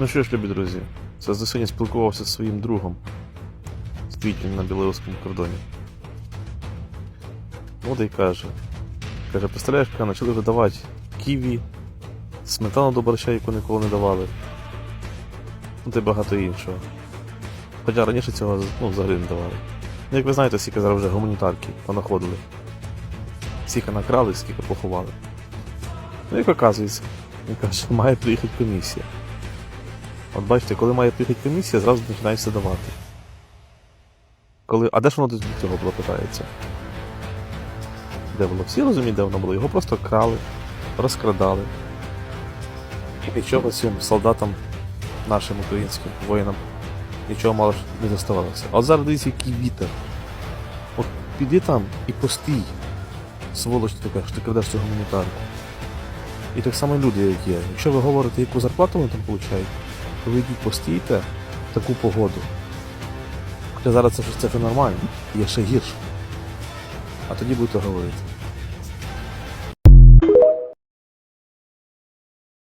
Ну що ж, любі друзі, це за сьогодні спілкувався зі своїм другом. Він на білоруському кордоні. От і каже. Каже, представляєш, каже, почали видавати ківі, сметану до борща, яку ніколи не давали. Ну, та й багато іншого. Хоча раніше цього ну, взагалі не давали. Ну, як ви знаєте, скільки зараз вже гуманітарки понаходили. Скільки накрали, скільки поховали. Ну, як оказується, він каже, має приїхати комісія. От бачите, коли має приїхати комісія, зразу починається давати. Коли... А де ж воно до цього було питається? Де воно? Всі розуміють, де воно було? Його просто крали, розкрадали. Нічого цим солдатам, нашим українським воїнам, нічого мало не доставалося. А зараз дивіться, який вітер. От піди там і постій. Сволоч ти така, що ти крадеш цю гуманітарку. І так само люди, як є. Якщо ви говорите, яку зарплату вони там получають, то ви йдіть постійте в таку погоду. Хоча зараз це, це нормально, є ще гірше. А тоді будете говорити.